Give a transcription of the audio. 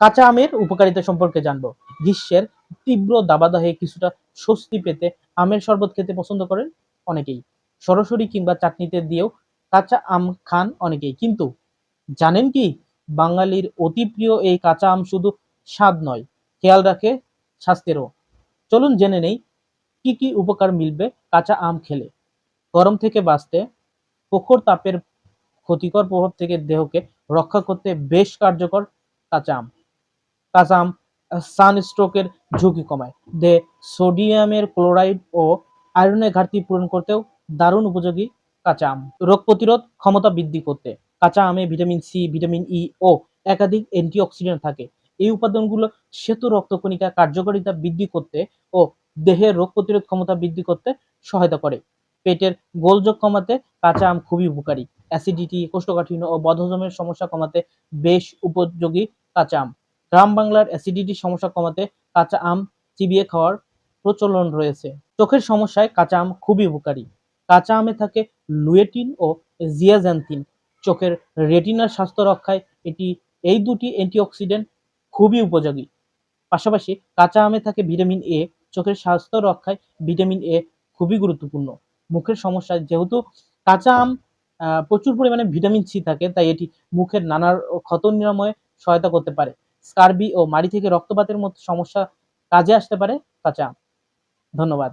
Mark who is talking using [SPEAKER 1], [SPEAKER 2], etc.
[SPEAKER 1] কাঁচা আমের উপকারিতা সম্পর্কে জানব। গ্রীষ্মের তীব্র দাবাদাহে কিছুটা স্বস্তি পেতে আমের শরবত খেতে পছন্দ করেন অনেকেই। সরাসরি কিংবা চাটনিতে দিয়েও কাঁচা আম খান অনেকেই। কিন্তু জানেন কি, বাঙালির অতি প্রিয় এই কাঁচা আম শুধু স্বাদ নয়, খেয়াল রাখে স্বাস্থ্যেরও। চলুন জেনে নেই, কি কি উপকার মিলবে কাঁচা আম খেলে? গরম থেকে বাঁচতে প্রখর তাপের ক্ষতিকর প্রভাব থেকে দেহকে রক্ষা করতে বেশ কার্যকর কাঁচা আম। কাঁচা আম সানস্ট্রোকের ঝুঁকি কমায়। দে সোডিয়ামের ক্লোরাইড ও আয়রনের ঘাটতি পূরণ করতেও দারুণ উপযোগী কাঁচা আম রোগ প্রতিরোধ ক্ষমতা বৃদ্ধি করতে কাঁচা আমে ভিটামিন সি, ভিটামিন ই ও একাধিক অ্যান্টিঅক্সিডেন্ট থাকে। এই উপাদানগুলো শ্বেত রক্তকণিকা কার্যকারিতা বৃদ্ধি করতে ও দেহের রোগ প্রতিরোধ ক্ষমতা বৃদ্ধি করতে সহায়তা করে। পেটের গোলযোগ কমাতে কাঁচা আম খুবই উপকারী। অ্যাসিডিটি, কোষ্ঠকাঠিন্য ও বদহজমের সমস্যা কমাতে বেশ উপযোগী কাঁচা আম গ্রাম বাংলার অ্যাসিডিটি সমস্যা কমাতে কাঁচা আম, চিবিয়ে খাওয়ার প্রচলন রয়েছে। চোখের সমস্যায় কাঁচা আম খুবই উপকারী। কাঁচা আমে থাকে লুয়েটিন ও জিয়াজ্যান্থিন চোখের রেটিনার স্বাস্থ্য রক্ষায় এটি এই দুটি অ্যান্টিঅক্সিডেন্ট খুবই উপযোগী। পাশাপাশি কাঁচা আমে থাকে ভিটামিন এ। চোখের স্বাস্থ্য রক্ষায় ভিটামিন এ খুবই গুরুত্বপূর্ণ। মুখের সমস্যায় যেহেতু কাঁচা আম প্রচুর পরিমাণে ভিটামিন সি থাকে, তাই এটি মুখের নানা ক্ষত নিরাময়ে সহায়তা করতে পারে। স্কার্বি ও মাড়ি থেকে রক্তপাতের মতো সমস্যা কাজে আসতে পারে কাঁচা ধন্যবাদ।